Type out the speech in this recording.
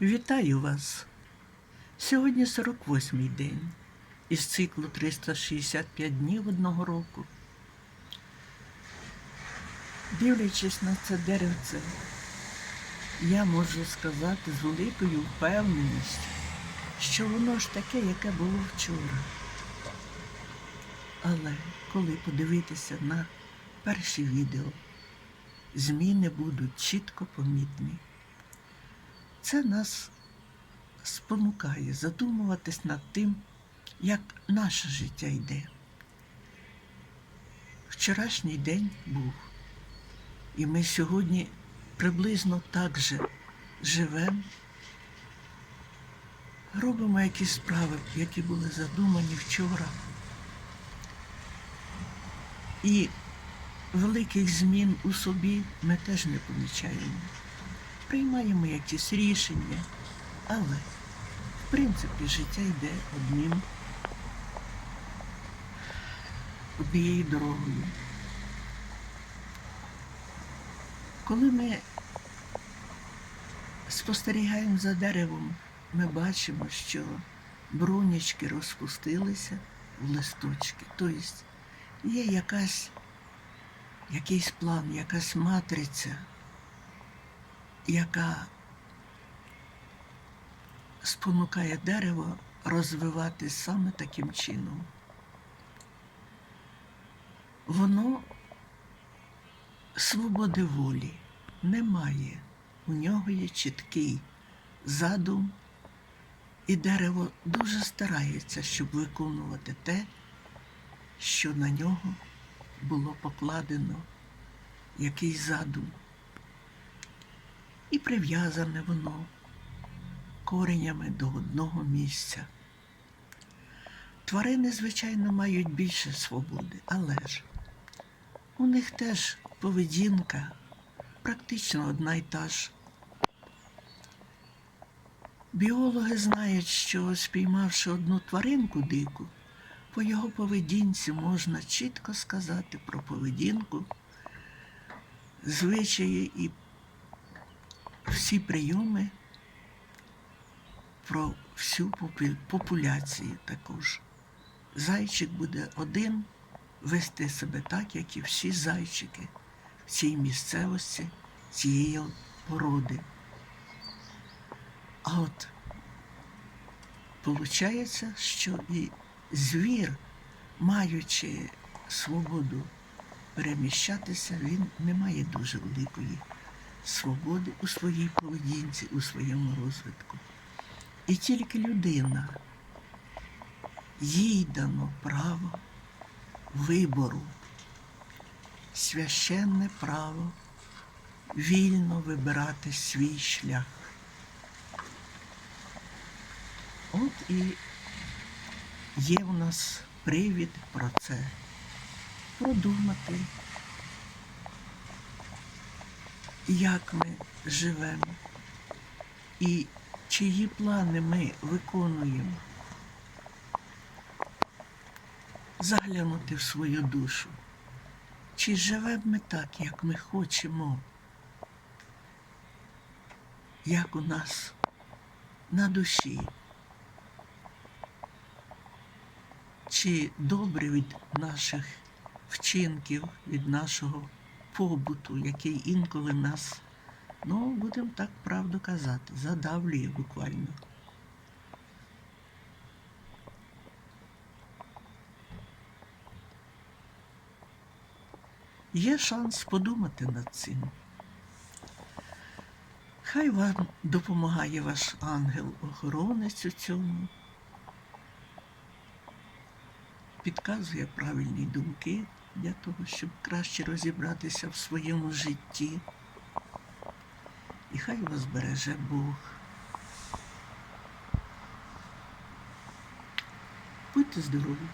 Вітаю вас! Сьогодні 48-й день із циклу 365 днів одного року. Дивлячись на це деревце, я можу сказати з великою впевненістю, що воно ж таке, яке було вчора. Але коли подивитися на перші відео, зміни будуть чітко помітні. Це нас спонукає задумуватись над тим, як наше життя йде. Вчорашній день був, і ми сьогодні приблизно так же живемо, робимо якісь справи, які були задумані вчора. І великих змін у собі ми теж не помічаємо. Приймаємо якісь рішення, але в принципі життя йде одним однією дорогою. Коли ми спостерігаємо за деревом, ми бачимо, що брунячки розпустилися в листочки. Тобто є якась, якийсь план, якась матриця, яка спонукає дерево розвиватись саме таким чином. Воно свободи волі немає. У нього є чіткий задум, і дерево дуже старається, щоб виконувати те, що на нього було покладено якийсь задум. І прив'язане воно коренями до одного місця. Тварини, звичайно, мають більше свободи, але ж у них теж поведінка практично одна й та ж. Біологи знають, що спіймавши одну тваринку дику, по його поведінці можна чітко сказати про поведінку, звичаї і всі прийоми про всю популяцію також. Зайчик буде один вести себе так, як і всі зайчики в цій місцевості цієї породи. А от виходить, що і звір, маючи свободу переміщатися, він не має дуже великої свободи у своїй поведінці, у своєму розвитку. І тільки людина, їй дано право вибору, священне право вільно вибирати свій шлях. От і є в нас привід про це продумати, як ми живемо і чиї плани ми виконуємо. Заглянути в свою душу. Чи живемо ми так, як ми хочемо, як у нас на душі? Чи добре від наших вчинків, від нашого побуту, який інколи нас, ну, будемо так правду казати, задавлює буквально. Є шанс подумати над цим. Хай вам допомагає ваш ангел-охоронець у цьому, підказує правильні думки для того, щоб краще розібратися в своєму житті. І хай вас береже Бог. Будьте здорові!